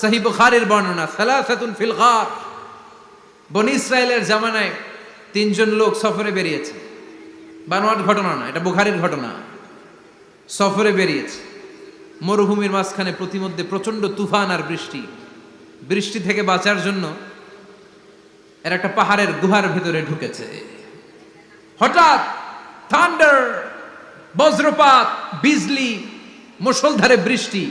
সহি বুখারীর বর্ণনা, সালাসাতুন ফিল গার। বনি ইসরায়েলের জামানায় তিনজন লোক সফরে বেরিয়েছে। বানোয়াট ঘটনা না, এটা বুখারীর ঘটনা। সফরে বেরিয়েছে। মরুভূমির মাঝখানে প্রতিমধ্যে প্রচণ্ড তুফান আর বৃষ্টি। বৃষ্টি থেকে বাঁচার জন্য এর একটা পাহাড়ের গুহার ভিতরে ঢুকেছে। হঠাৎ থান্ডার, বজ্রপাত, বিজলি, মুষলধারে বৃষ্টি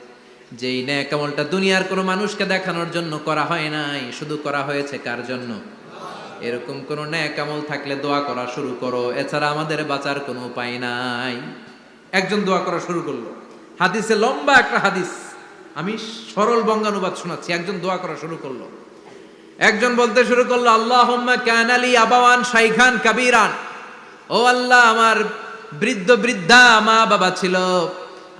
যেই ন্যাক আমলটা দুনিয়ার কোনো মানুষকে দেখানোর জন্য করা হয় নাই, শুধু করা হয়েছে কার জন্য? এরকম কোন ন্যাক আমল থাকলে দোয়া করা শুরু করো, এছাড়া আমাদের বাঁচার কোনো উপায় নাই। একজন দোয়া করা শুরু করল। হাদিসে লম্বা একটা হাদিস, আমি সরল বঙ্গানুবাদ শোনাচ্ছি, একজন দোয়া করা শুরু করল। একজন বলতে শুরু করল আল্লাহ কানালি আবাওয়ান শাইখান কাবিরান। ও আল্লাহ, আমার বৃদ্ধ বৃদ্ধা মা বাবা ছিল।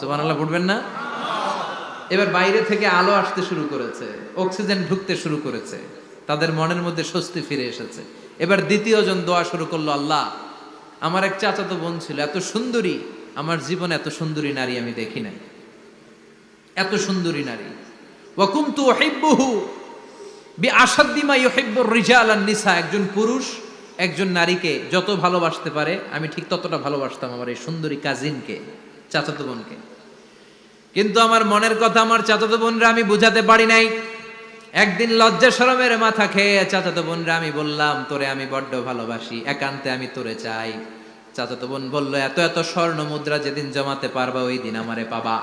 সুবহানাল্লাহ, পড়বেন না? এবার বাইরে থেকে আলো আসতে শুরু করেছে, অক্সিজেন ঢুকতে শুরু করেছে, তাদের মনের মধ্যে স্বস্তি ফিরে এসেছে। এবার দ্বিতীয় জন দোয়া শুরু করল, আল্লাহ, আমার এক চাচাতো বোন ছিল, এত সুন্দরী, আমার জীবনে এত সুন্দরী নারী আমি দেখি নাই। এত সুন্দরী নারী। ওয়াকুমতু উহিব্বুহু বিআশাদ্দিমা ইউহিব্বুর রিজাল আন নিসা। একজন পুরুষ, একজন নারীকে যত ভালোবাসতে পারে, আমি ঠিক ততটা ভালোবাসতাম আমার এই সুন্দরী কাজিনকে চাচাতো বোনকে। কিন্তু আমার মনের কথা আমার চাচাতো বোনরা আমি বুঝাতে পারি নাই। একদিন লজ্জা শরমের মাথা খেয়ে চাচাতো বোনরা আমি বললাম, তোরে আমি বড্ড ভালোবাসি, একান্তে আমি তোরে চাই। চাচাতো বোন বলল, এত এত স্বর্ণ মুদ্রা যেদিন জমাতে পারবা, ওই দিন আমারে পাবা।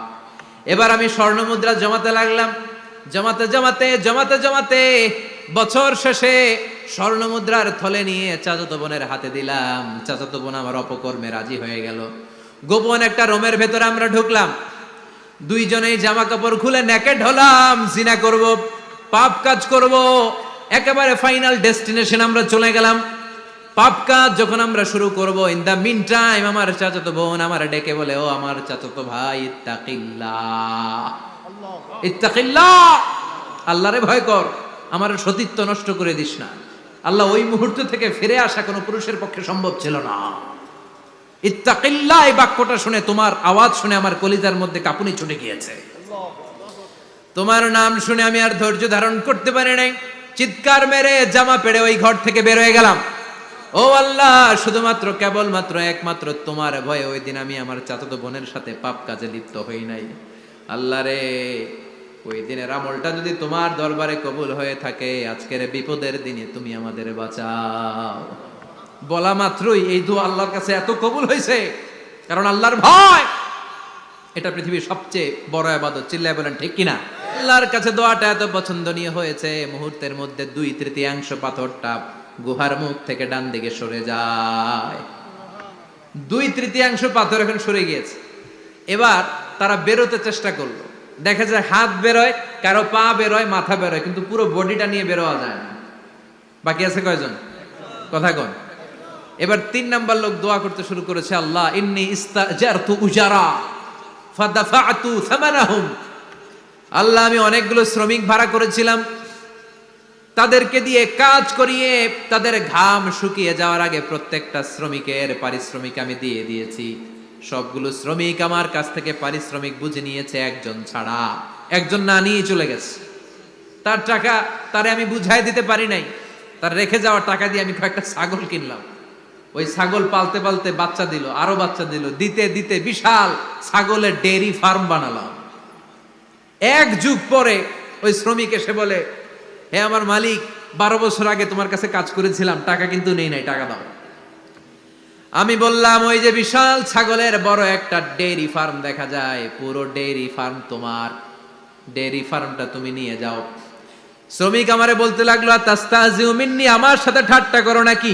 এবার আমি স্বর্ণ মুদ্রা জমাতে লাগলাম। জমাতে জমাতে জমাতে জমাতে বছর শেষে স্বর্ণ মুদ্রার থলে নিয়ে চাচাতো বোনের হাতে দিলাম। চাচাতো বোন আমার অপকর্মে রাজি হয়ে গেল। গোপন একটা রোমের ভেতরে আমরা ঢুকলাম। দুইজনেই জামা কাপড় খুলে নেকেড হলাম জিনা করব পাপ কাজ করব। একেবারে ফাইনাল ডেস্টিনেশন আমরা চলে গেলাম। পাপ কাজ যখন আমরা শুরু করব ইন দা মিন টাইম আমার চাচাতো বোন আমার ডেকে বলে ও আমার চাচাতো ভাই ইত্তাকিল্লাহ ইত্তাকিল্লাহ আল্লাহরে ভয় কর আমার সতীত্ব নষ্ট করে দিস না। আল্লাহ ওই মুহূর্ত থেকে ফিরে আসা কোনো পুরুষের পক্ষে সম্ভব ছিল না। ইত্তাকিল্লাহ, এই বাক্যটা শুনে তোমার আওয়াজ শুনে আমার কলিজার মধ্যে কাপুনি ছুটে গিয়েছে। তোমার নাম শুনে আমি আর ধৈর্য ধারণ করতে পারি নাই। চিৎকার মেরে জামা পেড়ে ওই ঘর থেকে বের হয়ে গেলাম। ও আল্লাহ, শুধুমাত্র কেবলমাত্র একমাত্র তোমার ভয়ে ওই দিন আমি আমার চাচাতো বোনের সাথে পাপ কাজে লিপ্ত হই নাই। আল্লাহ রে, ওই দিনের আমলটা যদি তোমার দরবারে কবুল হয়ে থাকে, আজকের বিপদের দিনে তুমি আমাদের বাঁচাও। বলা মাত্রই এই দোয়া আল্লাহর কাছে এত কবুল হয়েছে, কারণ আল্লাহর ভয়। এটা পৃথিবীর সবচেয়ে বড় আবাদত, চিল্লায় বলেন, ঠিক কিনা? আল্লাহর কাছে দোয়াটা এত পছন্দনীয় হয়েছে, মুহূর্তের মধ্যে দুই তৃতীয়াংশ পাথরটা গুহার মুখ থেকে ডান দিকে সরে যায়। দুই তৃতীয়াংশ পাথর এখন সরে গিয়েছে। এবার তারা বেরোতে চেষ্টা করল। দেখা যায় হাত বেরোয়, কারও পা বেরোয়, মাথা বেরোয়, কিন্তু পুরো বডিটা নিয়ে বেরোয়া যায় না। বাকি আছে কয়জন? কথা কন। এবার তিন নাম্বার লোক দোয়া করতে শুরু করেছে, আল্লাহ, ইন্নি ইস্তাজারতু উজারা ফাদাফাতু সামানাহুম। আল্লাহ, আমি অনেকগুলো শ্রমিক ভাড়া করেছিলাম। তাদেরকে দিয়ে কাজ করিয়ে তাদের ঘাম শুকিয়ে যাওয়ার আগে প্রত্যেকটা শ্রমিকের পারিশ্রমিক আমি দিয়ে দিয়েছি। সবগুলো শ্রমিক আমার কাছ থেকে পারিশ্রমিক বুঝে নিয়েছে, একজন ছাড়া, একজন না নিয়ে চলে গেছে। তার টাকা, তারে আমি বুঝাই দিতে পারি নাই। তার রেখে যাওয়া টাকা দিয়ে আমি কয়েকটা ছাগল কিনলাম। ওই ছাগল পালতে পালতে বাচ্চা দিল, আরও বাচ্চা দিল। দিতে দিতে বিশাল ছাগলের ডেয়ারি ফার্ম বানালাম। এক যুগ পরে ওই শ্রমিক এসে বলে, হে আমার মালিক, বারো বছর আগে তোমার কাছে কাজ করেছিলাম, টাকা কিন্তু নেই, নাই, টাকা দাও। আমি বললাম, ওই যে বিশাল ছাগলের বড় একটা ডেয়ারি ফার্ম দেখা যায়, পুরো ডেয়ারি ফার্ম তোমার। ডেয়ারি ফার্মটা তুমি নিয়ে যাও। শ্রমিক আমারে বলতে লাগল আমার সাথে ঠাট্টা করো নাকি?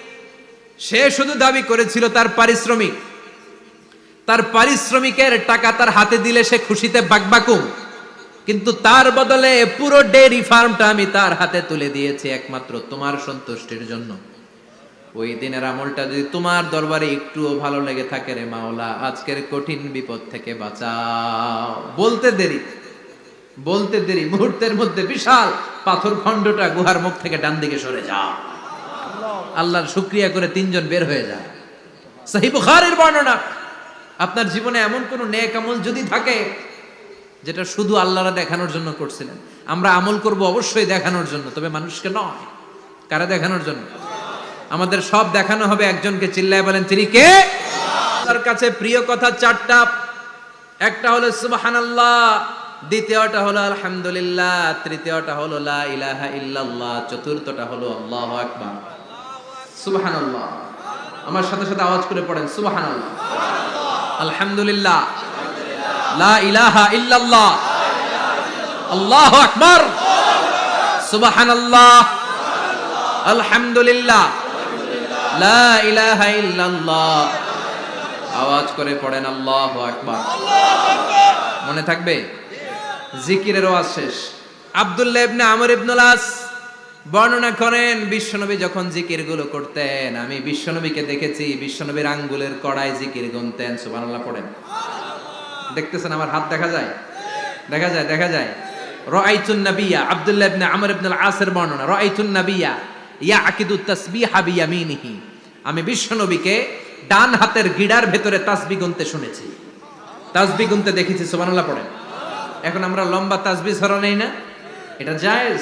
সে শুধু দাবি করেছিল তার পারিশ্রমিক। তার পারিশ্রমিকের টাকা তার হাতে দিলে সে খুশিতে বাকবাকুম কিন্তু তার বদলে পুরো ডেয়ারি ফার্মটা আমি তার হাতে তুলে দিয়েছি একমাত্র তোমার সন্তুষ্টির জন্য। ওই দিনের আমলটা যদি তোমার দরবারে একটুও ভালো লেগে থাকে রে মাওলা, আজকের কঠিন বিপদ থেকে বাঁচাও। বলতে দেরি বলতে দেরি, মুহূর্তের মধ্যে বিশাল পাথর খণ্ডটা গুহার মুখ থেকে ডান দিকে সরে যাও। আল্লাহর শুক্রিয়া করে তিনজন বের হয়ে যায়। সহি বুখারের বর্ণনা, আপনার জীবনে এমন কোন নেক আমল যদি থাকে, যেটা শুধু আল্লাহরা দেখানোর জন্য করছিলেন। আমরা আমল করব অবশ্যই দেখানোর জন্য, তবে মানুষকে নয়। কারা দেখানোর জন্য? আমাদের সব দেখানো হবে, একজনকে চিল্লায় বলেন, তিনি কে? তার কাছে প্রিয় কথা চারটা। একটা হলো, সুবহানাল্লাহ, দ্বিতীয়টা হলো, আলহামদুলিল্লাহ, তৃতীয়টা হলো, লা ইলাহা ইল্লাল্লাহ, চতুর্থটা হলো, আল্লাহু আকবার। সুবহানাল্লাহ। আমার সাথে সাথে আওয়াজ করে পড়েন, সুবহানাল্লাহ। আলহামদুলিল্লাহ। লা ইলাহা ইল্লাল্লাহ। আল্লাহু আকবার। সুবহানাল্লাহ। আলহামদুলিল্লাহ। লা ইলাহা ইল্লাল্লাহ। আওয়াজ করে পড়েন, আল্লাহু আকবার। মনে থাকবে? জিকিরের ওয়াজ শেষ। আব্দুল্লাহ ইবনে আমর ইবনুল আস বর্ণনা করেন, বিশ্বনবী যখন জিকিরগুলো করতেন, আমি বিশ্বনবীকে দেখেছি, বিশ্বনবীর আঙ্গুলের কড়াই জিকির গুনতেন, সুবহানাল্লাহ পড়েন। দেখতেছেন আমার হাত দেখা যায়? দেখা যায় দেখা যায়। রাআইতুন নাবিয়া, আব্দুল্লাহ ইবনে আমর ইবনুল আসের বর্ণনা, রাআইতুন নাবিয়া, ইয়াকিদু তাসবিহা বিয়ামিনিহি। আমি বিশ্বনবীকে ডান হাতের গিড়ার ভেতরে তাসবি গুনতে শুনেছি। তাসবি গুনতে দেখেছি, সুবহানাল্লাহ পড়েন। এখন আমরা লম্বা তাসবি ছড়া নেই না? এটা জায়েজ?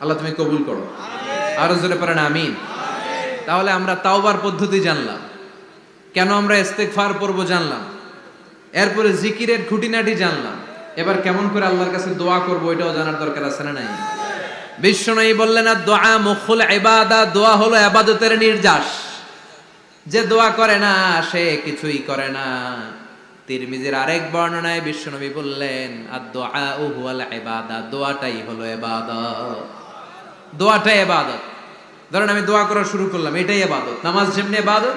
আল্লাহ তুমি কবুল করো। আরও জোরে পড়েন, আমিন। তাহলে আমরা তাওবার পদ্ধতি জানলাম। কেন আমরা ইস্তেগফার পড়ব জানলাম? এরপরে জিকিরের খুঁটিনাটি জানলাম। এবার কেমন করে আল্লাহর কাছে দোয়া করব এটাও জানার দরকার আছে না নাই? বিশ্বনয়ী বললেন আর দোয়া মুখুল ইবাদা দোয়া হলো ইবাদতের নির্যাস। যে দোয়া করে না, সে কিছুই করে না। তিরমিজির আরেক বর্ণনায় বিশ্বনবী বললেন আর দোয়া হুয়াল ইবাদত দোয়াটাই হলো ইবাদত। দোয়াটাই এবাদত। ধরেন আমি দোয়া করা শুরু করলাম, এটাই ইবাদত নামাজ যেমনি ইবাদত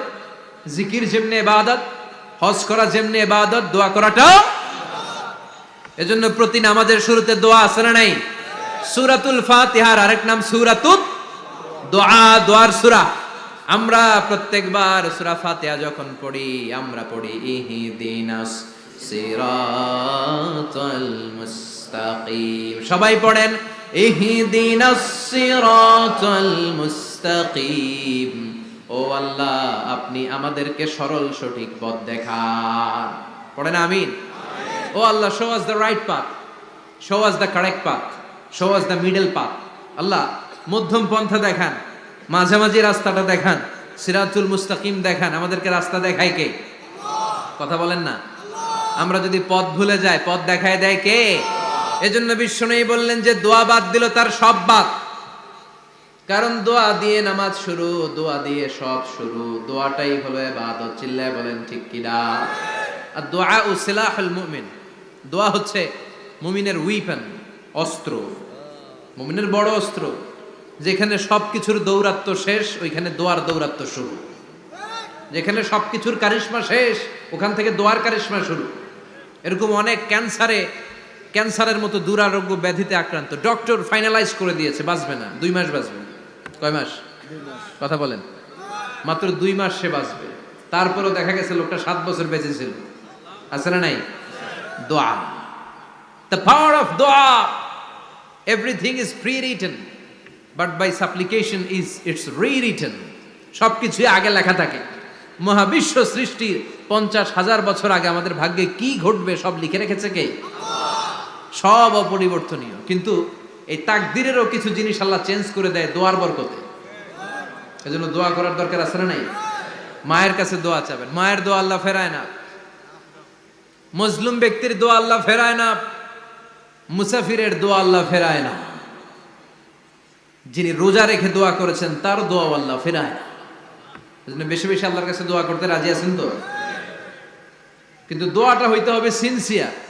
জিকির যেমনি এবাদত, হজ করা যেমনি এবাদত, দোয়া করাটাও এজন্য প্রতি নামাজের শুরুতে দোয়া আছে না নাই? সূরাতুল ফাতিহার আরেক নাম সূরাতুত দোয়া। দোয়ার সূরা। আমরা প্রত্যেকবার সূরা ফাতিহা যখন পড়ি, আমরা পড়ি, ইহদিনাস সিরাতাল মুস্তাকিম। সবাই পড়েন সিরাতাল মুস্তাকিম ও আল্লাহ, আপনি আমাদেরকে সরল সঠিক পথ দেখান। পড়েন আমিন? O Allah show us the right path show us the correct path show us the middle path Allah, মধ্যম পন্থা দেখান। মাঝামাঝি রাস্তাটা দেখান। সিরাজুল মুস্তাকিম দেখান। আমাদেরকে রাস্তা দেখায় কে? কথা বলেন না? আমরা যদি পথ ভুলে যাই, পথ দেখায় দেয় কে? এজন্য বিশ্বনয়ী বললেন যে দোয়া বাদ দিল তার সব বাদ। কারণ দোয়া দিয়ে নামাজ শুরু, দোয়া দিয়ে সব শুরু। দোয়াটাই হলো এবাদত চিল্লায় বলেন, ঠিক কিনা আর দোয়া ও সিলাহুল মুমিন। দোয়া হচ্ছে মুমিনের উইপেন অস্ত্র। মুমিনের বড় অস্ত্র। যেখানে সব কিছুর দৌরাত্ম শেষ, ওইখানে দোয়ার দৌরাত্ম শুরু। যেখানে সবকিছুর কারিশ্মা শেষ, ওখান থেকে দোয়ার কারিশমা শুরু। এরকম অনেক ক্যান্সারে ক্যান্সারের মতো দুরারোগ্য ব্যাধিতে আক্রান্ত। ডক্টর ফাইনালাইজ করে দিয়েছে, বাঁচবে না। দুই মাস বাঁচবে। কয় মাস? কথা বলেন। মাত্র দুই মাস সে বাঁচবে। তারপরেও দেখা গেছে লোকটা সাত বছর বেঁচে ছিল। আছে না নাই? দোয়া। দ্য পাওয়ার অফ দোয়া। Everything is prewritten but by supplication is it's re rewritten সব কিছুই আগে লেখা থাকে। মহাবিশ্ব সৃষ্টির পঞ্চাশ হাজার বছর আগে আমাদের ভাগ্যে কি ঘটবে সব লিখে রেখেছে কে? সব অপরিবর্তনীয়। কিন্তু এই তাকদিরেরও কিছু জিনিস আল্লাহ চেঞ্জ করে দেয় দোয়ার বরকতে। এজন্য দোয়া করার দরকার আছে না নাই? মায়ের কাছে দোয়া চাবেন। মায়ের দোয়া আল্লাহ ফেরায় না। মজলুম ব্যক্তির দোয়া আল্লাহ ফেরায় না। মুসাফিরের দোয়া আল্লাহ ফেরায় না। যিনি রোজা রেখে দোয়া করেছেন, তার দোয়া আল্লাহ ফেরায় না। এজন্য বেশি বেশি আল্লাহর কাছে দোয়া করতে রাজি আছেন তো? কিন্তু দোয়াটা হইতে হবে সিনসিয়ার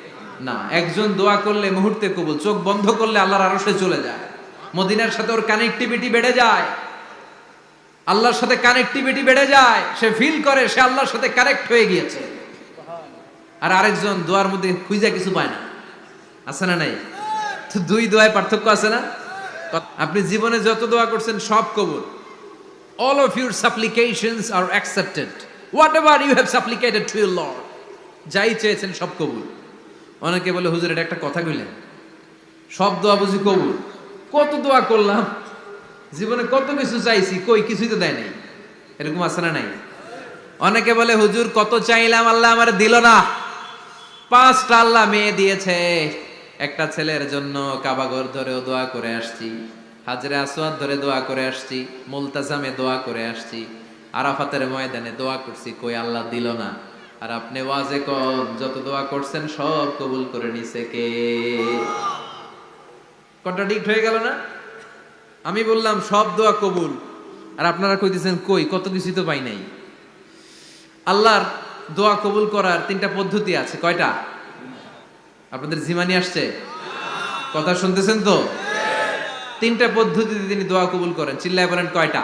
না, একজন দোয়া করলে মুহূর্তে কবুল, চোখ বন্ধ করলে আল্লাহর আরশে চলে যায়। মদিনার সাথে ওর কানেক্টিভিটি বেড়ে যায়। আল্লাহর সাথে কানেক্টিভিটি বেড়ে যায়, সে ফিল করে, সে আল্লাহর সাথে কানেক্ট হয়ে গিয়েছে। আর আরেকজন দোয়ার মধ্যে খুঁজে কিছু পায় না। আছে না নাই? তো দুই দোয়ায় পার্থক্য আছে না? আপনি জীবনে যত দোয়া করছেন, সব কবুল। All of your supplications are accepted. Whatever you have supplicated to your lord, যাই চেয়েছেন, সব কবুল। অনেকে বলে, হুজুর, এটা একটা কথা কইলেন। সব দোয়া বুঝি কবুল। কত দোয়া করলাম, জীবনে কত কিছু চাইছি, কই কিছুই তো দেয় নাই। এরকম আছে না নাই? অনেকে বলে, হুজুর, কত চাইলাম, আল্লাহ আমার দিল না। পাঁচটা আল্লাহ মেয়ে দিয়েছে। একটা ছেলের জন্য কাবাগর ধরেও দোয়া করে আসছি, হাজরে আসওয়াদ ধরে দোয়া করে আসছি, মুলতাজামে দোয়া করে আসছি, আরাফাতের ময়দানে দোয়া করছি, কই আল্লাহ দিল না। আর আপনি ওয়াজে কন যত দোয়া করছেন সব কবুল করে নিছে কে? কন্ট্রাডিক্ট হয়ে গেল না? আমি বললাম, সব দোয়া কবুল। আর আপনারা কইতেছেন, কই? কত কিছুই তো পাই নাই। আল্লাহর দোয়া কবুল করার তিনটা পদ্ধতি আছে। কয়টা? আপনাদের জিমানি আসছে? কথা শুনতেছেন তো? তিনটা পদ্ধতিতে তিনি দোয়া কবুল করেন। চিল্লায় বলেন, কয়টা?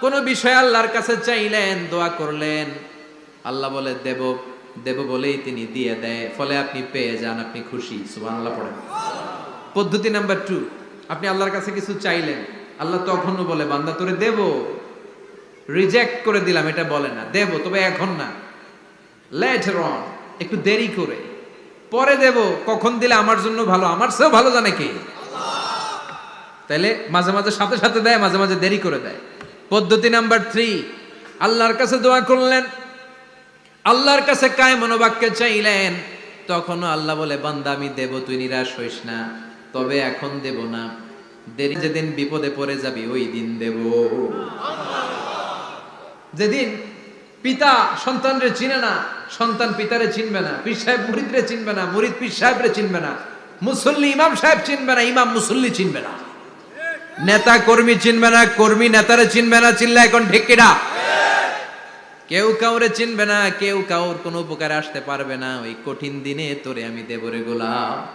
কোন বিষয় আল্লাহর কাছে চাইলেন, দোয়া করলেন। আল্লাহ বলে, দেব দেব বলেই তিনি দিয়ে দেয়। ফলে আপনি পেয়ে যান, আপনি খুশি। সুবহানাল্লাহ পড়েন পদ্ধতি নাম্বার টু আপনি আল্লাহর কাছে কিছু চাইলেন। আল্লাহ তখনও বলে, বান্দা, তোরে দেব। রিজেক্ট করে দিলাম, এটা বলে না। দেব, তবে এখন না। লেটার অন একটু দেরি করে। পরে দেব, কখন দিলে আমার জন্য ভালো? আমার চেয়েও ভালো জানে কে? তাইলে মাঝে মাঝে সাথে সাথে দেয়, মাঝে মাঝে দেরি করে দেয়। পদ্ধতি নাম্বার থ্রি আল্লাহর কাছে দোয়া করলেন। আল্লাহর কাছে কায় মনোবাক্যে চাইলেন। তখনও আল্লাহ বলে, বান্দা, আমি দেব, তুই নিরাশ হইস না। তবে এখন দেব না। দেরি যেদিন বিপদে পড়ে যাবি, ওই দিন দেব। যেদিন পিতা সন্তানরে চিনে না, সন্তান পিতারে চিনবে না, পীর সাহেব মুরিদরে চিনবে না, মুরিদ পীর সাহেবরে চিনবে না, মুসল্লি ইমাম সাহেব চিনবে না, ইমাম মুসল্লি চিনবে না। নেতা কর্মী চিনবে না, কর্মী নেতারে চিনবে না, চিনলে এখন ঢেকিরা কেউ কাউরে চিনবে না, কেউ কাউর কোনো উপকারে আসতে পারবে না। ওই কঠিন দিনে তোরে আমি দেবরে গোলাম।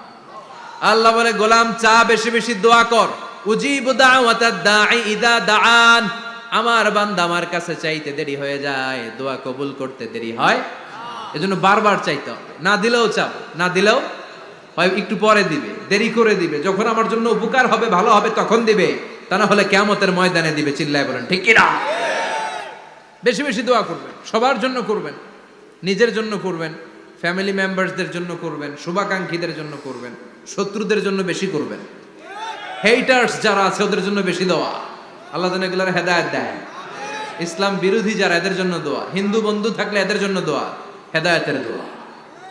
আল্লাহ বলে, গোলাম, চা বেশি বেশি দোয়া কর। উজিব দাঈ ইদা দাআন। আমার বান্দা আমার কাছে চাইতে দেরি হয়ে যায়। দোয়া কবুল করতে দেরি হয়। এজন্য বারবার চাইতে না দিলেও চাও না দিলেও হয় একটু পরে দিবে, দেরি করে দিবে। যখন আমার জন্য উপকার হবে, ভালো হবে, তখন দিবে। তা না হলে কেমতের ময়দানে দিবে, চিল্লায় বলেন, ঠিক কিনা? বেশি বেশি দোয়া করবেন, সবার জন্য করবেন, নিজের জন্য করবেন ফ্যামিলি মেম্বারসদের জন্য করবেন, শুভাকাঙ্ক্ষীদের জন্য করবেন, শত্রুদের জন্য বেশি করবেন। হেইটার্স যারা আছে, ওদের জন্য বেশি দোয়া। আল্লাহ যেন এগুলোর হেদায়ত দেয়। ইসলাম বিরোধী যারা, এদের জন্য দোয়া। হিন্দু বন্ধু থাকলে এদের জন্য দোয়া, হেদায়তের দোয়া।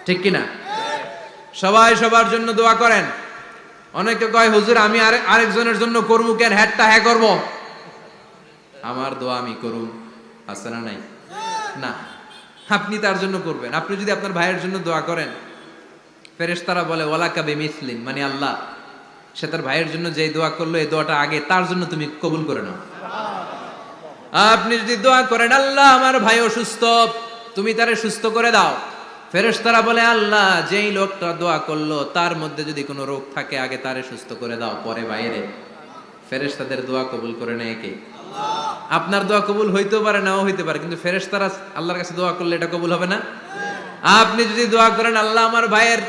ঠিক কিনা? সবাই সবার জন্য দোয়া করেন। অনেকে কয়, হুজুর, আমি আরেক আরেকজনের জন্য করব কেন? হ্যাটটা হ্যাঁ করব? আমার দোয়া আমি করুম আছে না নাই? না। আপনি তার জন্য করবেন। আপনি যদি আপনার ভাইয়ের জন্য দোয়া করেন, ফেরেশতারা বলে ওয়ালা কাবে মিসলিম মানে আল্লাহ। সে তার ভাইয়ের জন্য যে দোয়া করল, এই দোয়াটা আগে তার জন্য তুমি কবুল করে নাও। আপনি যদি দোয়া করেন, আল্লাহ, আমার ভাই অসুস্থ, তুমি তারে সুস্থ করে দাও। ফেরেশতারা বলে আল্লাহ যেই লোকটা দোয়া করল তার মধ্যে যদি কোনো রোগ থাকে আগে তারে সুস্থ করে দাও পরে বাইরে। ফেরেশতাদের দোয়া কবুল করে নেয় কে? আপনার দোয়া কবুল হইতেও পারে নাও হইতে পারে কিন্তু ফেরেশতারা আল্লাহর কাছে দোয়া করলে এটা কবুল হবে না? আপনি যদি দোয়া করেন আল্লাহ আমার ভাইয়ের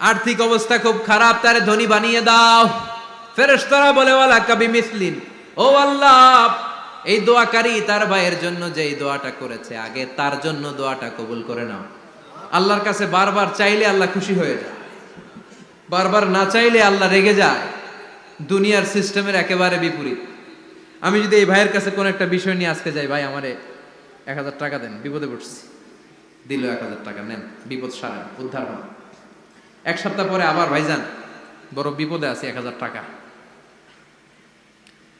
আর্থিক অবস্থা খুব খারাপ তারে ধনী বানিয়ে দাও। ফেরেশতারা বলে ওয়ালা কাবি মিসলিন। ও আল্লাহ এই দোয়াকারী তার ভাইয়ের জন্য যে দোয়াটা করেছে আগে তার জন্য দোয়াটা কবুল করে নাও। আল্লাহর কাছে বারবার চাইলে আল্লাহ খুশি হয়ে যায়। বারবার না চাইলে আল্লাহ রেগে যায়। দুনিয়ার সিস্টেমের একেবারে বিপরীত। আমি যদি এই ভাইয়ের কাছে কোনো একটা বিষয় নিয়ে আজকে যাই, ভাই, আমারে এক হাজার টাকা দেন, বিপদে পড়ছি। দিল এক হাজার টাকা, নেন, বিপদ সারা উদ্ধার হন। এক সপ্তাহ পরে আবার ভাইজান বড় বিপদে আছে, এক হাজার টাকা।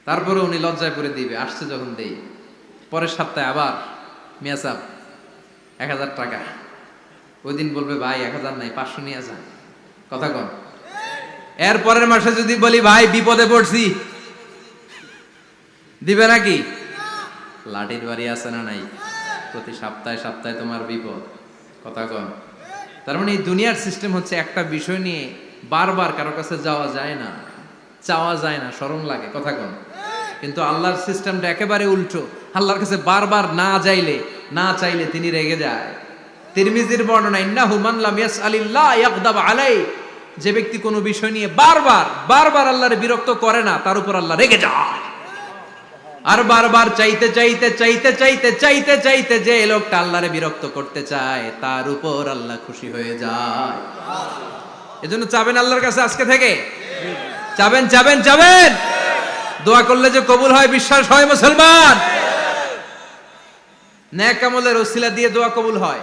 তারপরে উনি লজ্জায় পড়ে দিবে, আসছে যখন দেই। পরের সপ্তাহে আবার মিয়াসাব এক হাজার টাকা। ওই দিন বলবে, ভাই, এক হাজার নাই, পাঁচশো নিয়ে যান কথা কন। এর পরের মাসে যদি বলি, ভাই, বিপদে পড়ছি। দিবে নাকি? লাঠির বাড়ি আছে না নাই? প্রতি সপ্তাহে সপ্তাহে তোমার বিপদ। কথা কন। তার মানে এই দুনিয়ার সিস্টেম হচ্ছে একটা বিষয় নিয়ে বারবার কারও কাছে যাওয়া যায় না, চাওয়া যায় না স্মরণ লাগে। কথা কন। কিন্তু আল্লাহর সিস্টেমটা একেবারে উল্টো। আল্লাহর কাছে বারবার না যাইলে, না চাইলে তিনি রেগে যায়। তিরমিজির বর্ণনা ইন্নাহু মান লাম ইয়াসআলিল্লাহ ইয়াগদাব আলাই। যে ব্যক্তি কোনো বিষয় নিয়ে বারবার বারবার আল্লাহর বিরক্ত করে না, তার উপর আল্লাহ রেগে যায়। আর বারবার চাইতে চাইতে চাইতে চাইতে চাইতে চাইতে যে লোকটা আল্লাহরে বিরক্ত করতে চায়, তার উপর আল্লাহ খুশি হয়ে যায়। এজন্য চাবেন আল্লাহর কাছে আজকে থেকে? চাবেন চাবেন চাবেন। দোয়া করলে যে কবুল হয়, বিশ্বাস হয় মুসলমান। ন্যাক আমলের ওসিলা দিয়ে দোয়া কবুল হয়।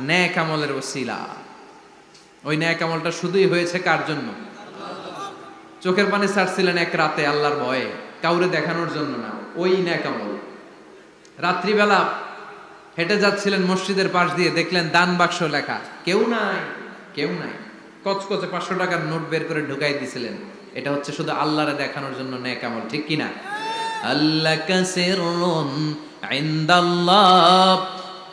ন্যাক আমলের ওসিলা। ওই ন্যাক আমলটা শুধুই হয়েছে কার জন্য? চোখের পানি ছাড়ছিলেন এক রাতে আল্লাহর ভয়ে, কাউরে দেখানোর জন্য না, ওই ন্যাক আমল রাত্রিবেলা হেঁটে যাচ্ছিলেন মসজিদের পাশ দিয়ে, দেখলেন দান বাক্স লেখা, কেউ নাই কেউ নাই। কচকচে পাঁচশো টাকার নোট বের করে ঢুকাই দিছিলেন। এটা হচ্ছে শুধু আল্লাহরে দেখানোর জন্য নেক আমল ঠিক কিনা আল্লাহ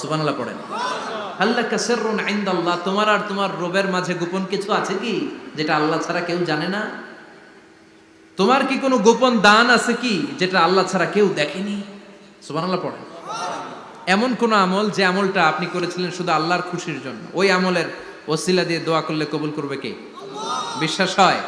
সুবহানাল্লাহ পড়েন। আল্লাহ কাসেরুন ইনদাল্লাহ। তোমার আর তোমার রবের মাঝে গোপন কিছু আছে কি, যেটা আল্লাহ ছাড়া কেউ জানে না? তোমার কি কোনো গোপন দান আছে কি, যেটা আল্লাহ ছাড়া কেউ দেখেনি? সুবহানাল্লাহ পড়েন। এমন কোন আমল যে আমলটা আপনি করেছিলেন শুধু আল্লাহর খুশির জন্য? ওই আমলের ওসিলা দিয়ে দোয়া করলে কবুল করবে কে? বিশ্বাস হয়?